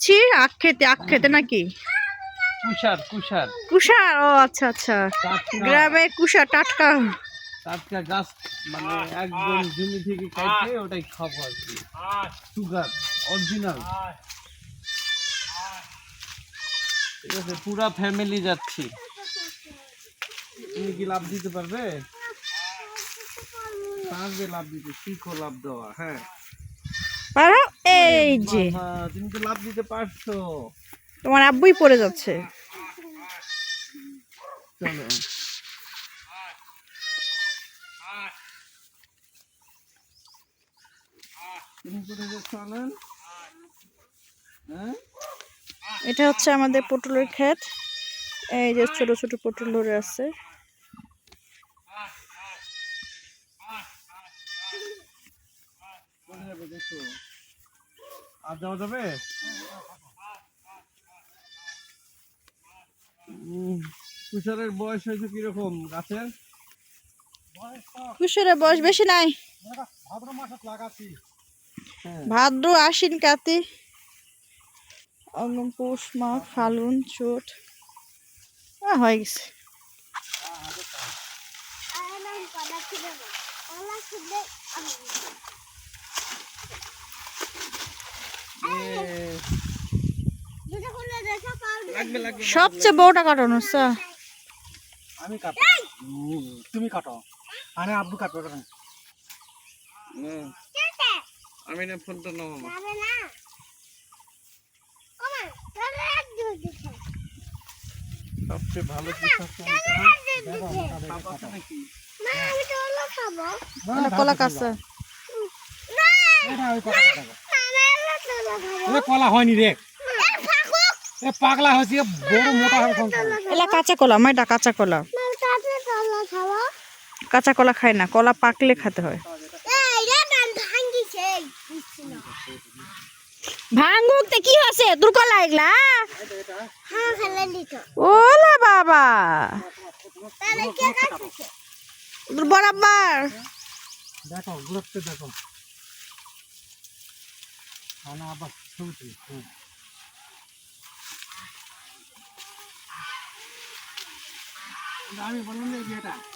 যাচ্ছি আখ খেতে আখ খেতে নাকি? কুষার কুষার। কুষার? ও আচ্ছা আচ্ছা। গ্রামে কুষার টাটকা। টাটকা গাছ মানে একদম জমি থেকে কাটে ওটাই খাব আর কি। Sugar original. ঠিক আছে পুরা ফ্যামিলি যাচ্ছি। তুমি কি লাভ দিতে পারবে? পারবে লাভ দিতে? শিখো লাভ দেওয়া হ্যাঁ। এই যে। তুমি তো লাভ দিতে পারছ। তোমার আব্বুই পড়ে যাচ্ছে। চলো। হ্যাঁ? এটা হচ্ছে আমাদের পটলের ক্ষেত। এই যে ছোট ছোট পটল ধরে আছে। দেখো? আর যাওয়া যাবে? তুষারের বয়স হয়েছে কীরকম? গাছের? কুষারের বয়স বেশি নাই। হ্যাঁ। ভাদ্র আশ্বিন কাতি। পৌষ মাঘ ফাল্গুন চোট। হয়ে গেছে। সবচেয়ে বড়টা কাটানো হচ্ছে আমি কাটো তুমি কাটো। আরে আব্বু কাটবে আমি না ফোনটা নাও আমার সবচেয়ে ভালো কলা এটা কাটাবো। এ কলা হয়নি রে। এ পাগলা হয়েছে বড় মোটা হবে এলা কাঁচা কলা এটা কাঁচা কলা। কাঁচা কলা খায় না কলা পাকলে খেতে হয়। ভাঙ্গুক তে কি হয়েছে? তোর কলা এগুলা? ওলা বাবা। তোর বরাবর। দেখো। গুরুত্ব দেখো খানা আবার শুনছি আমি বললাম যে এটা